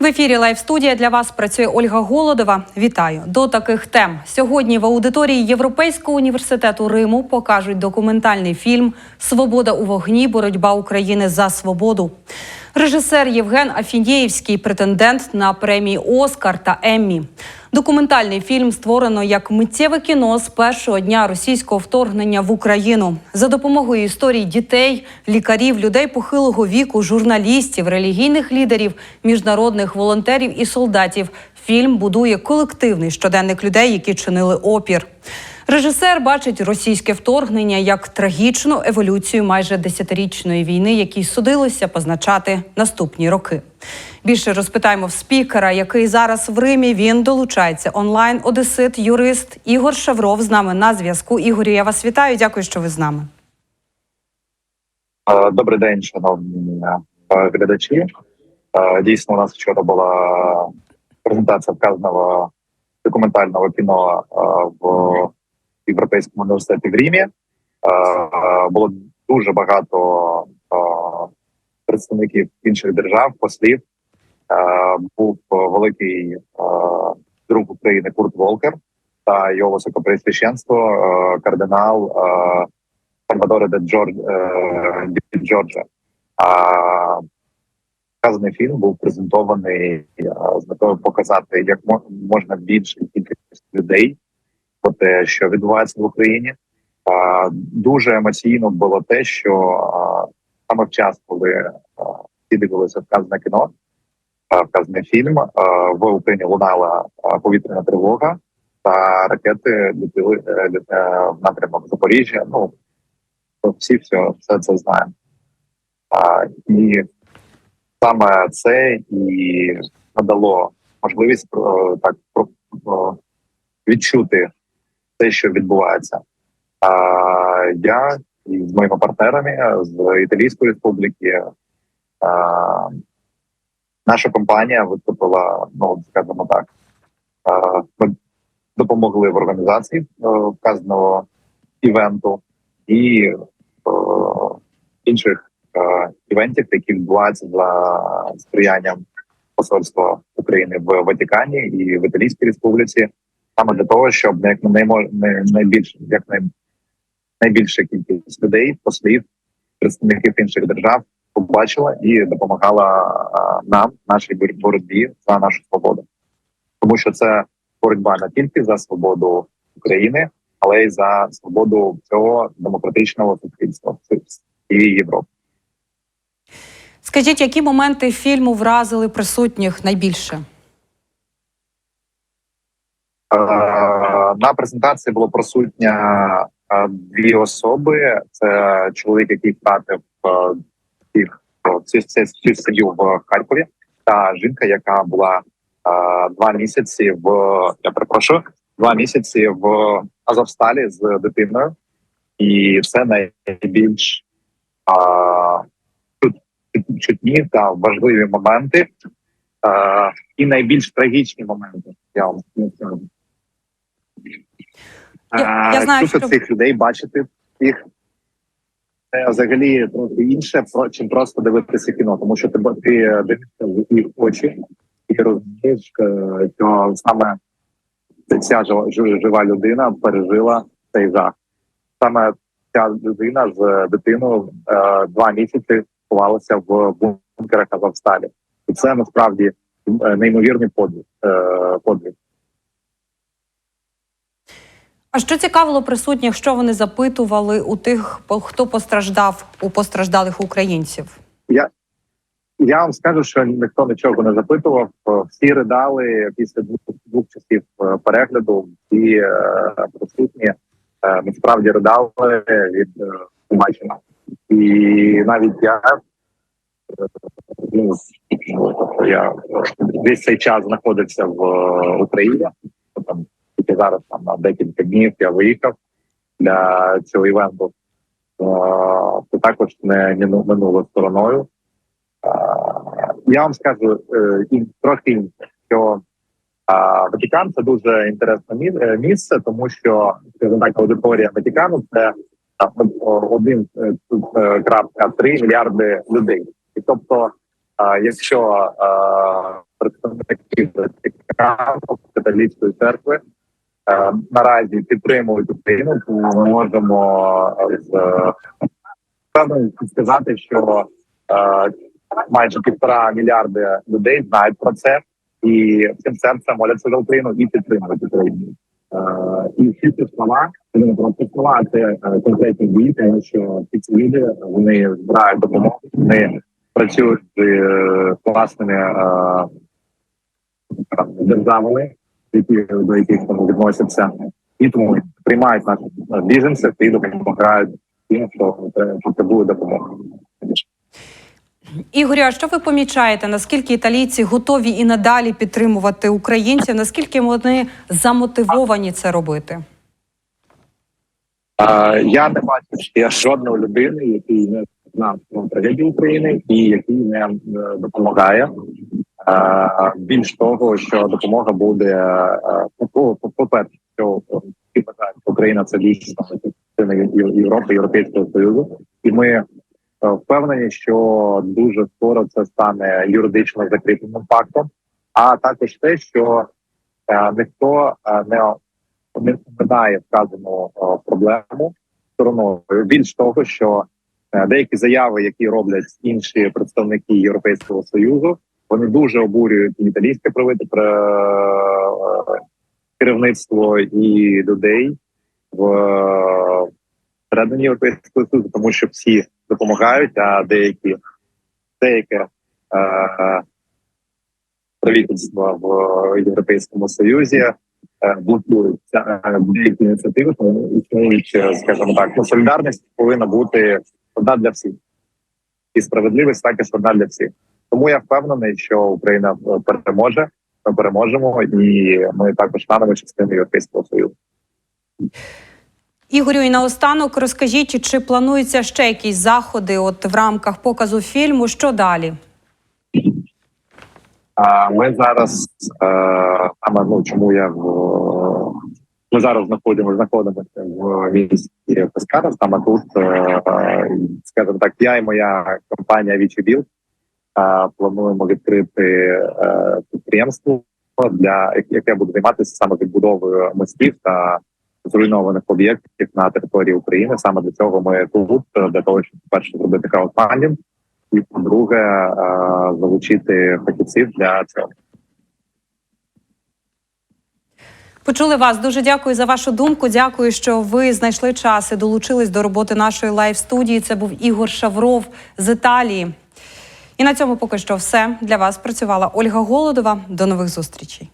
В ефірі Лайв студія для вас працює Ольга Голодова. Вітаю до таких тем. Сьогодні в аудиторії Європейського університету Риму покажуть документальний фільм Свобода у вогні. Боротьба України за свободу. Режисер Євген Афінєєвський претендент на премії Оскар та Еммі. Документальний фільм створено як миттєве кіно з першого дня російського вторгнення в Україну за допомогою історій дітей, лікарів, людей похилого віку, журналістів, релігійних лідерів, міжнародних волонтерів і солдатів. Фільм будує колективний щоденник людей, які чинили опір. Режисер бачить російське вторгнення як трагічну еволюцію майже десятирічної війни, якій судилося позначати наступні роки. Більше розпитаємо в спікера, який зараз в Римі. Він долучається онлайн. Одесит, юрист Ігор Шавров з нами на зв'язку. Ігорю, я вас вітаю. Дякую, що ви з нами. Добрий день, шановні е, глядачі. Дійсно, у нас вчора була презентація вказаного документального кіно в Європейському університеті в Римі. Е, Було дуже багато е, представників інших держав, послів. Е, Був великий друг України Курт Волкер та його високопресвященство кардинал Сальвадоре де Джорджа. Вказаний фільм був презентований з метою показати, як можна більше кількість людей про те, що відбувається в Україні. Дуже емоційно було те, що саме в час, коли всі дивилися вказане кіно, вказаний фільм, в Україні лунала повітряна тривога, та ракети летіли е, е, в напрямок Запоріжжя. Ну всі все, все це знаємо. І саме це і надало можливість про так відчути те, що відбувається. А, я з моїми партнерами з Італійської республіки. А, наша компанія виступила, ну скажімо так. А, ми допомогли в організації е, вказаного івенту і е, інших е, івентів, які відбуваються за сприянням посольства України в Ватикані і в Італійській Республіці, саме для того, щоб як найбільш як най, найбільша кількість людей, послів, представників інших держав побачила і допомагала нам, нашій боротьбі за нашу свободу, тому що це боротьба не тільки за свободу України, але й за свободу цього демократичного суспільства і Європи. Скажіть, які моменти фільму вразили присутніх найбільше? Е, На презентації було присутня е, дві особи. Це чоловік, який втратив всю- всю сім'ю в Харкові, та жінка, яка була е, два місяці в я перепрошую, два місяці в Азовсталі з дитиною, і це найбільш чут- чут- чутні та важливі моменти, і найбільш трагічні моменти. Я вам. Я- я Е, знаю, що- цих людей, бачити їх. Це взагалі трохи інше, чим просто дивитися кіно, тому що ти, ти дивишся в їх очі і розумієш, е, що саме ця жива, людина пережила цей жах. Саме ця людина з дитиною е, два місяці ховалася в бункерах Азовсталі. І це насправді е, неймовірний подвиг. е, подвиг. А що цікавило присутніх, що вони запитували у тих, хто постраждав у постраждалих українців? Я, я вам скажу, що ніхто нічого не запитував. Всі ридали після двох, двох часів е, перегляду. Всі е, присутні е, насправді ридали від е. І навіть я, е, ну, я весь цей час знаходився в Україні. Там зараз там на декілька днів я виїхав для цього івенту. Це також не, минуло стороною. Е, Я вам скажу е, трохи інше, що е, Ватикан це дуже інтересне місце, тому що скажімо так, аудиторія Ватикану це е, один е, е, крапка три мільярди людей. І тобто, якщо представників Ватикану, католицької церкви наразі підтримують Україну. Тому ми можемо е, з е, сказати, що е, майже півтора мільярди людей знають про це і всім серцем моляться за Україну і підтримують Україну. Е, і всі ці слова ну, просто слова це е, конкретні дії, тому що ці люди вони збирають допомогу, вони працюють з е, власними е, державами, до яких вони відносяться, і тому приймають наших біженців і допомагають тим, що е, потребує допомоги. Ігорю, а що ви помічаєте? Наскільки італійці готові і надалі підтримувати українців? Наскільки вони замотивовані це робити? Е, Я не бачу ще жодної людини, який не знав про трагедію України і який не е, допомагає. Більш того, що допомога буде по- що е, бажають, Україна це дійсно Європи, Європейського Союзу, і ми е, впевнені, що дуже скоро це стане юридично закріпленим фактом. А також те, що е, ніхто не не вказану проблему стороною. Більш того, що деякі заяви, які роблять інші представники Європейського союзу, вони дуже обурюють і італійське правити керівництво і людей в е, всередині Європейського союзу, тому що всі допомагають, а деякі деяке е, правительства в Європейському Союзі е, блокують деякі ініціативи, тому існують, скажімо так, ну, солідарність повинна бути одна для всіх, і справедливість також одна для всіх. Тому я впевнений, що Україна е, переможе. Ми переможемо, і ми також станемо частиною Європейського союзу. Ігорю, і наостанок розкажіть, чи плануються ще якісь заходи от в рамках показу фільму? Що далі? А ми зараз е, саме ну чому я в ми зараз знаходимо знаходимося в місті Пескара, саме тут, е, скажімо так, я і моя компанія Вічі Вічібіл плануємо відкрити е, підприємство для яке буде займатися саме відбудовою мостів та зруйнованих об'єктів на території України. Саме для цього ми тут е, для того, щоб перше зробити краудфандинг, і по-друге, е, залучити фахівців для цього. Почули вас. Дуже дякую за вашу думку. Дякую, що ви знайшли час і долучились до роботи нашої лайв студії. Це був Ігор Шавров з Італії. І на цьому поки що все для вас працювала Ольга Голодова. До нових зустрічей.